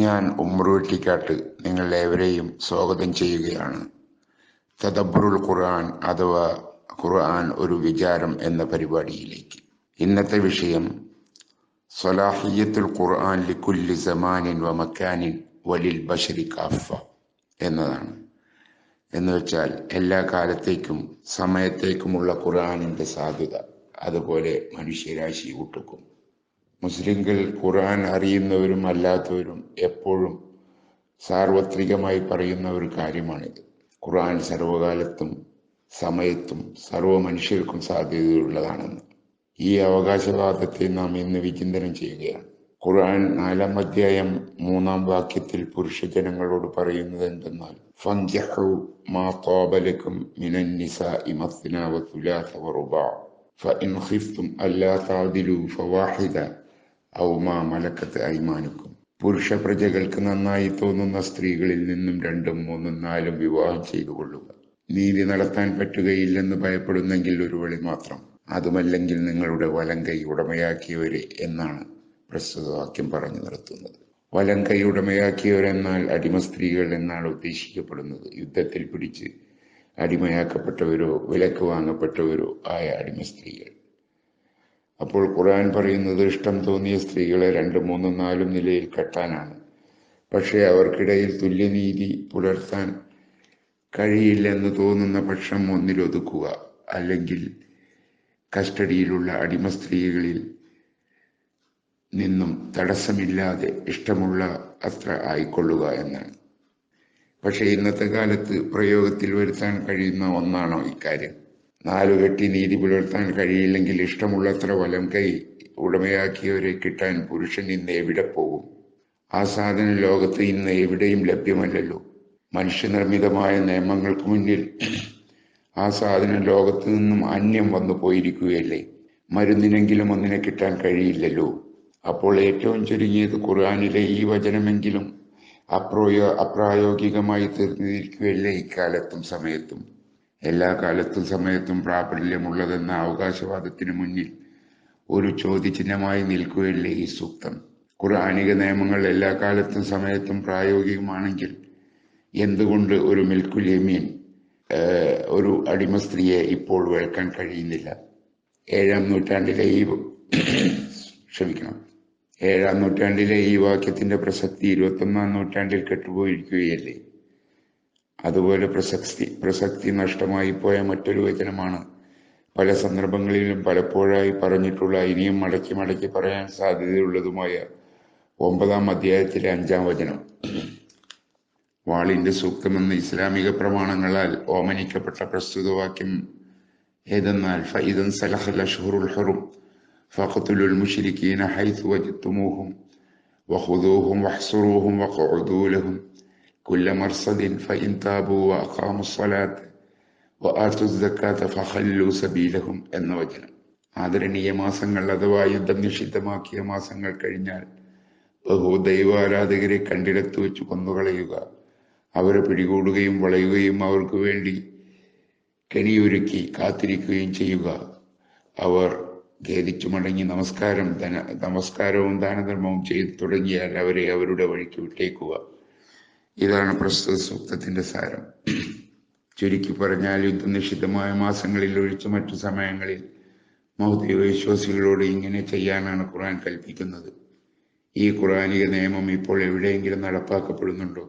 ഞാൻ ഉമ്രുവെട്ടിക്കാട്ട് നിങ്ങളേവരെയും സ്വാഗതം ചെയ്യുകയാണ്. തദബ്ബുറുൽ ഖുർആൻ അഥവാ ഖുർആൻ ഒരു വിചാരം എന്ന പരിപാടിയിലേക്ക്. ഇന്നത്തെ വിഷയം സലാഹിയത്തുൽ ഖുർആൻ ലിക്കുല്ലി സമാനിൻ വ മക്കാനിൻ വലിൽ ബഷരി കാഫ എന്നതാണ്. എന്ന് വെച്ചാൽ എല്ലാ കാലത്തേക്കും സമയത്തേക്കുമുള്ള ഖുർആനിന്റെ സാധുത അതുപോലെ മനുഷ്യരാശി ഒട്ടുക്കും മുസ്ലിങ്ങൾ ഖുർആൻ അറിയുന്നവരും അല്ലാത്തവരും എപ്പോഴും സാർവത്രികമായി പറയുന്ന ഒരു കാര്യമാണിത്. ഖുർആൻ സർവകാലത്തും സമയത്തും സർവ മനുഷ്യർക്കും സാധ്യതയുള്ളതാണെന്ന്. ഈ അവകാശവാദത്തെ നാം ഇന്ന് വിചിന്തനം ചെയ്യുകയാണ്. ഖുർആൻ നാലാം അധ്യായം മൂന്നാം വാക്യത്തിൽ പുരുഷ ജനങ്ങളോട് പറയുന്നത് എന്തെന്നാൽ ഔ മാ മലക്കത്ത് ഐമാനുക്കും പുരുഷ പ്രജകൾക്ക് നന്നായി തോന്നുന്ന സ്ത്രീകളിൽ നിന്നും രണ്ടും മൂന്നും നാലും വിവാഹം ചെയ്തു കൊള്ളുക നീതി നടത്താൻ പറ്റുകയില്ലെന്ന് ഭയപ്പെടുന്നെങ്കിൽ ഒരു വഴി മാത്രം. അതുമല്ലെങ്കിൽ നിങ്ങളുടെ വലങ്കൈ ഉടമയാക്കിയവരെ എന്നാണ് പ്രസ്തുത വാക്യം പറഞ്ഞു നിർത്തുന്നത്. വലങ്കൈ ഉടമയാക്കിയവരെന്നാൽ അടിമ സ്ത്രീകൾ എന്നാണ് ഉദ്ദേശിക്കപ്പെടുന്നത്. യുദ്ധത്തിൽ പിടിച്ച് അടിമയാക്കപ്പെട്ടവരോ വിലക്ക് വാങ്ങപ്പെട്ടവരോ ആയ അടിമ സ്ത്രീകൾ. അപ്പോൾ ഖുർആൻ പറയുന്നത് ഇഷ്ടം തോന്നിയ സ്ത്രീകളെ രണ്ടും മൂന്നും നാലും നിലയിൽ കെട്ടാനാണ്. പക്ഷേ അവർക്കിടയിൽ തുല്യനീതി പുലർത്താൻ കഴിയില്ലെന്ന് തോന്നുന്ന പക്ഷം ഒന്നിലൊതുക്കുക അല്ലെങ്കിൽ കസ്റ്റഡിയിലുള്ള അടിമ സ്ത്രീകളിൽ നിന്നും തടസ്സമില്ലാതെ ഇഷ്ടമുള്ള അത്ര ആയിക്കൊള്ളുക എന്നാണ്. പക്ഷേ ഇന്നത്തെ കാലത്ത് പ്രയോഗത്തിൽ വരുത്താൻ കഴിയുന്ന ഒന്നാണോ ഇക്കാര്യം? നാലുകെട്ടി നീതി പുലർത്താൻ കഴിയില്ലെങ്കിൽ ഇഷ്ടമുള്ളത്ര വലം കൈ ഉടമയാക്കിയവരെ കിട്ടാൻ പുരുഷൻ ഇന്ന് എവിടെ പോകും? ആ സാധനം ലോകത്ത് ഇന്ന് എവിടെയും ലഭ്യമല്ലല്ലോ. മനുഷ്യനിർമ്മിതമായ നിയമങ്ങൾക്ക് മുന്നിൽ ആ സാധനം ലോകത്ത് നിന്നും അന്യം വന്നു പോയിരിക്കുകയല്ലേ? മരുന്നിനെങ്കിലും ഒന്നിനെ കിട്ടാൻ കഴിയില്ലല്ലോ. അപ്പോൾ ഏറ്റവും ചുരുങ്ങിയത് ഖുർആാനിലെ ഈ വചനമെങ്കിലും അപ്രോയോ അപ്രായോഗികമായി തീർന്നിരിക്കുകയല്ലേ ഇക്കാലത്തും സമയത്തും? എല്ലാ കാലത്തും സമയത്തും പ്രാബല്യമുള്ളതെന്ന അവകാശവാദത്തിന് മുന്നിൽ ഒരു ചോദ്യചിഹ്നമായി നിൽക്കുകയല്ലേ ഈ സൂക്തം? ഖുർആാനിക നിയമങ്ങൾ എല്ലാ കാലത്തും സമയത്തും പ്രായോഗികമാണെങ്കിൽ എന്തുകൊണ്ട് ഒരു മിൽക്കുൽ യമീൻ ഒരു അടിമ സ്ത്രീയെ ഇപ്പോൾ വേൾക്കാൻ കഴിയുന്നില്ല? ഏഴാം നൂറ്റാണ്ടിലെ ഈ ക്ഷമിക്കണം. ഏഴാം നൂറ്റാണ്ടിലെ ഈ വാക്യത്തിന്റെ പ്രസക്തി ഇരുപത്തൊന്നാം നൂറ്റാണ്ടിൽ കെട്ടുപോയിരിക്കുകയല്ലേ? അതുപോലെ പ്രസക്തി പ്രസക്തി നഷ്ടമായി പോയ മറ്റൊരു വചനമാണ് പല സന്ദർഭങ്ങളിലും പലപ്പോഴായി പറഞ്ഞിട്ടുള്ള ഇനിയും മടക്കി മടക്കി പറയാൻ സാധ്യതയുള്ളതുമായ ഒമ്പതാം അധ്യായത്തിലെ അഞ്ചാം വചനം. വാളിന്റെ സൂക്തമെന്ന് ഇസ്ലാമിക പ്രമാണങ്ങളാൽ ഓമനിക്കപ്പെട്ട പ്രസ്തുത വാക്യം ഏതെന്നാൽ ഫൈദൻ സലഹൽ വഹ്സുറൂഹും ലഹും مرصد فإن تابوا وأقاموا الصلاة وآتوا الزكاة فخلوا സബീലഹും എന്ന വചനം. ആദരണീയ മാസങ്ങൾ അഥവാ യുദ്ധം നിഷിദ്ധമാക്കിയ മാസങ്ങൾ കഴിഞ്ഞാൽ ബഹുദൈവാരാധകരെ കണ്ടിടത്ത് വെച്ച് കൊന്നുകളയുക. അവരെ പിടികൂടുകയും വളയുകയും അവർക്ക് വേണ്ടി കെണിയൊരുക്കി കാത്തിരിക്കുകയും ചെയ്യുക. അവർ ഖേദിച്ചു മടങ്ങി നമസ്കാരം ധന നമസ്കാരവും ദാനധർമ്മവും ചെയ്തു തുടങ്ങിയാൽ അവരെ അവരുടെ വഴിക്ക് വിട്ടേക്കുക. ഇതാണ് പ്രസ്തുത സൂക്തത്തിന്റെ സാരം. ചുരുക്കി പറഞ്ഞാൽ യുദ്ധനിഷിദ്ധമായ മാസങ്ങളിൽ ഒഴിച്ച് മറ്റു സമയങ്ങളിൽ മൗതിക വിശ്വാസികളോട് ഇങ്ങനെ ചെയ്യാനാണ് ഖുർആൻ കൽപ്പിക്കുന്നത്. ഈ ഖുറാനിക നിയമം ഇപ്പോൾ എവിടെയെങ്കിലും നടപ്പാക്കപ്പെടുന്നുണ്ടോ?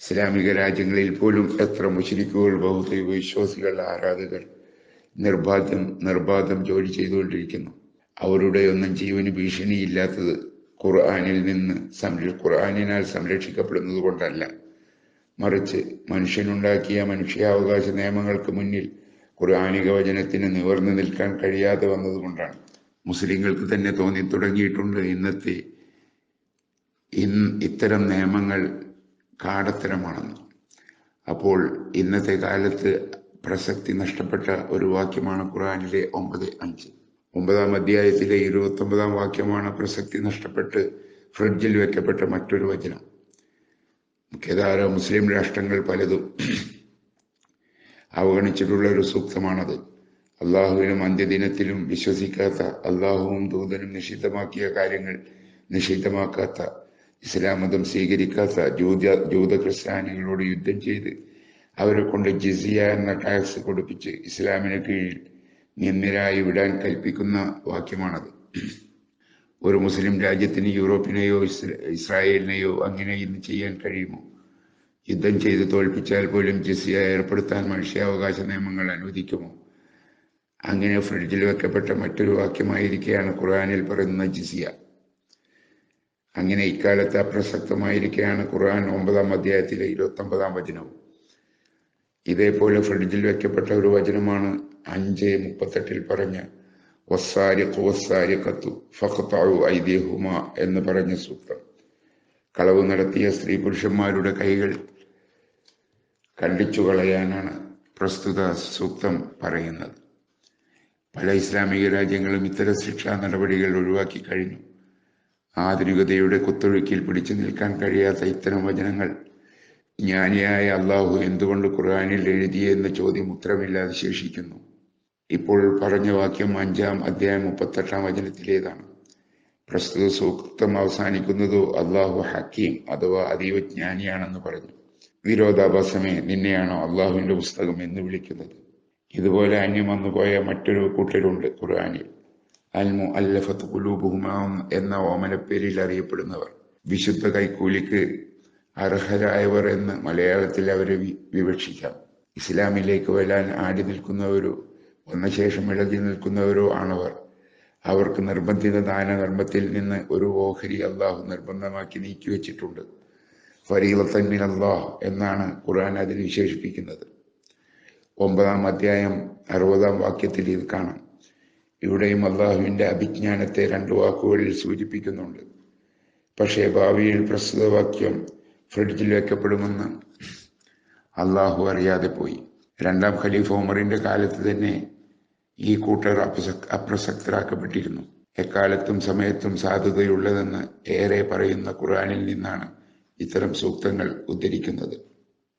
ഇസ്ലാമിക രാജ്യങ്ങളിൽ പോലും എത്ര മുഷരിക്കുകൾ ഭൗതിക വിശ്വാസികൾ ആരാധകർ നിർബാധം നിർബാധം ജോലി ചെയ്തുകൊണ്ടിരിക്കുന്നു. അവരുടെ ഒന്നും ജീവന് ഭീഷണിയില്ലാത്തത് ഖുർആാനിൽ നിന്ന് സംര ഖുർആാനിനാൽ സംരക്ഷിക്കപ്പെടുന്നത് കൊണ്ടല്ല. മറിച്ച് മനുഷ്യനുണ്ടാക്കിയ മനുഷ്യാവകാശ നിയമങ്ങൾക്ക് മുന്നിൽ ഖുർആാനിക വചനത്തിന് നിവർന്നു നിൽക്കാൻ കഴിയാതെ വന്നതുകൊണ്ടാണ് മുസ്ലിങ്ങൾക്ക് തന്നെ തോന്നി തുടങ്ങിയിട്ടുണ്ട് ഇന്നത്തെ ഇന്ന് ഇത്തരം നിയമങ്ങൾ കാടത്തരമാണെന്ന്. അപ്പോൾ ഇന്നത്തെ കാലത്ത് പ്രസക്തി നഷ്ടപ്പെട്ട ഒരു വാക്യമാണ് ഖുർആാനിലെ ഒമ്പത് അഞ്ച്. ഒമ്പതാം അധ്യായത്തിലെ ഇരുപത്തി ഒമ്പതാം വാക്യമാണ് പ്രസക്തി നഷ്ടപ്പെട്ട് ഫ്രിഡ്ജിൽ വെക്കപ്പെട്ട മറ്റൊരു വചനം. മുഖ്യധാര മുസ്ലിം രാഷ്ട്രങ്ങൾ പലതും അവഗണിച്ചിട്ടുള്ള ഒരു സൂക്തമാണത്. അള്ളാഹുവിനും അന്ത്യദിനത്തിലും വിശ്വസിക്കാത്ത അള്ളാഹുവും ദൂതനും നിഷിദ്ധമാക്കിയ കാര്യങ്ങൾ നിഷിദ്ധമാക്കാത്ത ഇസ്ലാം മതം സ്വീകരിക്കാത്ത ജൂത ജൂത ക്രിസ്ത്യാനികളോട് യുദ്ധം ചെയ്ത് അവരെ കൊണ്ട് ജിസിയ എന്ന ടാക്സ് കൊടുപ്പിച്ച് ഇസ്ലാമിന് കീഴിൽ നിന്ദരായി വിടാൻ കൽപ്പിക്കുന്ന വാക്യമാണത്. ഒരു മുസ്ലിം രാജ്യത്തിന് യൂറോപ്പിനെയോ ഇസ്രായേലിനെയോ അങ്ങനെ ഇന്ന് ചെയ്യാൻ കഴിയുമോ? യുദ്ധം ചെയ്ത് തോൽപ്പിച്ചാൽ പോലും ജിസിയ ഏർപ്പെടുത്താൻ മനുഷ്യാവകാശ നിയമങ്ങൾ അനുവദിക്കുമോ? അങ്ങനെ ഫ്രിഡ്ജിൽ വെക്കപ്പെട്ട മറ്റൊരു വാക്യമായിരിക്കെയാണ് ഖുർആാനിൽ പറയുന്ന ജിസിയ. അങ്ങനെ ഇക്കാലത്ത് അപ്രസക്തമായിരിക്കെയാണ് ഖുർആൻ ഒമ്പതാം അധ്യായത്തിലെ ഇരുപത്തി ഒമ്പതാം വചനവും. ഇതേപോലെ ഫ്രിഡ്ജിൽ വെക്കപ്പെട്ട ഒരു വചനമാണ് അഞ്ച് മുപ്പത്തെട്ടിൽ പറഞ്ഞ വസ്സാരിഖു വസ്സാരിഖത്തു ഫഖ്തഉ ഐദിയഹുമ എന്ന് പറഞ്ഞ സൂത്രം. കളവ് നടത്തിയ സ്ത്രീ പുരുഷന്മാരുടെ കൈകൾ കണ്ടിച്ചു കളയാനാണ് പ്രസ്തുത സൂക്തം പറയുന്നത്. പല ഇസ്ലാമിക രാജ്യങ്ങളും ഇത്തരം ശിക്ഷാ നടപടികൾ ഒഴിവാക്കി കഴിഞ്ഞു. ആധുനികതയുടെ കുത്തൊഴുക്കിൽ പിടിച്ചു നിൽക്കാൻ കഴിയാത്ത ഇത്തരം വചനങ്ങൾ ജ്ഞാനിയായ അള്ളാഹു എന്തുകൊണ്ട് ഖുർആാനിൽ എഴുതിയെന്ന ചോദ്യം ഉത്തരമില്ലാതെ ശേഷിക്കുന്നു? ഇപ്പോൾ പറഞ്ഞ വാക്യം അഞ്ചാം അധ്യായം മുപ്പത്തെട്ടാം വചനത്തിലേതാണ്. പ്രസ്തുത സൂക്തം അവസാനിക്കുന്നതോ അള്ളാഹു ഹക്കീം അഥവാ അതീവ ജ്ഞാനിയാണെന്ന് പറഞ്ഞു. വിരോധാഭാസമേ നിന്നെയാണോ അള്ളാഹുവിന്റെ പുസ്തകം എന്ന് വിളിക്കുന്നത്? ഇതുപോലെ അന്യം വന്നുപോയ മറ്റൊരു കൂട്ടരുണ്ട് ഖുർആാനിൽ. അൽമു അല്ലഫത്ത് കുലൂബുഹുമ എന്ന ഓമനപ്പേരിൽ അറിയപ്പെടുന്നവർ. വിശുദ്ധ കൈക്കൂലിക്ക് അർഹരായവർ എന്ന് മലയാളത്തിൽ അവരെ വിവക്ഷിക്കാം. ഇസ്ലാമിലേക്ക് വരാൻ ആടി നിൽക്കുന്നവരോ വന്ന ശേഷം ഇളകി നിൽക്കുന്നവരോ ആണവർ. അവർക്ക് നിർബന്ധിത ദാന ദാനധർമ്മത്തിൽ നിന്ന് ഒരു ഓഹരി അള്ളാഹു നിർബന്ധമാക്കി നീക്കിവെച്ചിട്ടുണ്ട് ഫരീലത്തന്നിൻ അള്ളാഹ് എന്നാണ് ഖുർആൻ അതിൽ വിശേഷിപ്പിക്കുന്നത്. ഒമ്പതാം അധ്യായം അറുപതാം വാക്യത്തിൽ ഇത് കാണാം. ഇവിടെയും അള്ളാഹുവിന്റെ അഭിജ്ഞാനത്തെ രണ്ട് വാക്കുകളിൽ സൂചിപ്പിക്കുന്നുണ്ട്. പക്ഷേ ഭാവിയിൽ പ്രസ്തുത വാക്യം ഫ്രിഡ്ജിൽ വെക്കപ്പെടുമെന്ന് അള്ളാഹു അറിയാതെ പോയി. രണ്ടാം ഖലീഫ് ഉമറിന്റെ കാലത്ത് തന്നെ ഈ കൂട്ടർ അപ്രസക് അപ്രസക്തരാക്കപ്പെട്ടിരുന്നു. എക്കാലത്തും സമയത്തും സാധുതയുള്ളതെന്ന് ഏറെ പറയുന്ന ഖുറാനിൽ നിന്നാണ് ഇത്തരം സൂക്തങ്ങൾ ഉദ്ധരിക്കുന്നത്.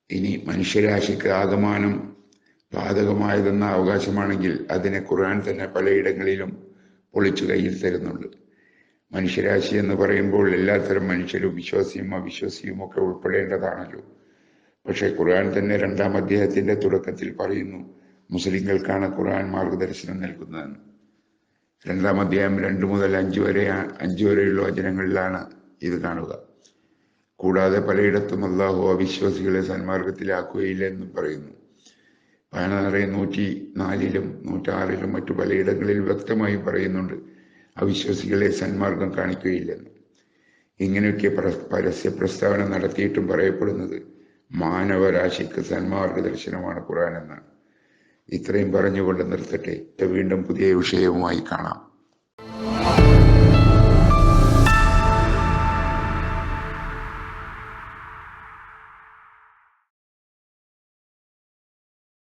ഇനി മനുഷ്യരാശിക്ക് ആകമാനം ബാധകമായതെന്ന അവകാശമാണെങ്കിൽ അതിനെ ഖുർആൻ തന്നെ പലയിടങ്ങളിലും പൊളിച്ചു കയ്യിൽ തരുന്നുണ്ട്. മനുഷ്യരാശി എന്ന് പറയുമ്പോൾ എല്ലാത്തരം മനുഷ്യരും വിശ്വാസിയും അവിശ്വാസിയും ഒക്കെ ഉൾപ്പെടേണ്ടതാണല്ലോ. പക്ഷെ ഖുർആൻ തന്നെ രണ്ടാം അധ്യായത്തിന്റെ തുടക്കത്തിൽ പറയുന്നു മുസ്ലിങ്ങൾക്കാണ് ഖുർആൻ മാർഗദർശനം നൽകുന്നതെന്ന്. രണ്ടാം അധ്യായം രണ്ടു മുതൽ അഞ്ചു വരെ അഞ്ചു വരെയുള്ള വചനങ്ങളിലാണ് ഇത് കാണുക. കൂടാതെ പലയിടത്തും അള്ളാഹു അവിശ്വാസികളെ സന്മാർഗത്തിലാക്കുകയില്ല എന്ന് പറയുന്നു. പതിനാറ് നൂറ്റി നാലിലും നൂറ്റാറിലും മറ്റു പലയിടങ്ങളിൽ വ്യക്തമായി പറയുന്നുണ്ട് അവിശ്വാസികളെ സന്മാർഗം കാണിക്കുകയില്ലെന്ന്. ഇങ്ങനെയൊക്കെ പരസ്യ പ്രസ്താവന നടത്തിയിട്ടും പറയപ്പെടുന്നത് മാനവരാശിക്ക് സന്മാർഗ ദർശനമാണ് ഖുർആൻ എന്നാണ്. ഇത്രയും പറഞ്ഞുകൊണ്ട് നിർത്തട്ടെ. വീണ്ടും പുതിയ വിഷയവുമായി കാണാം.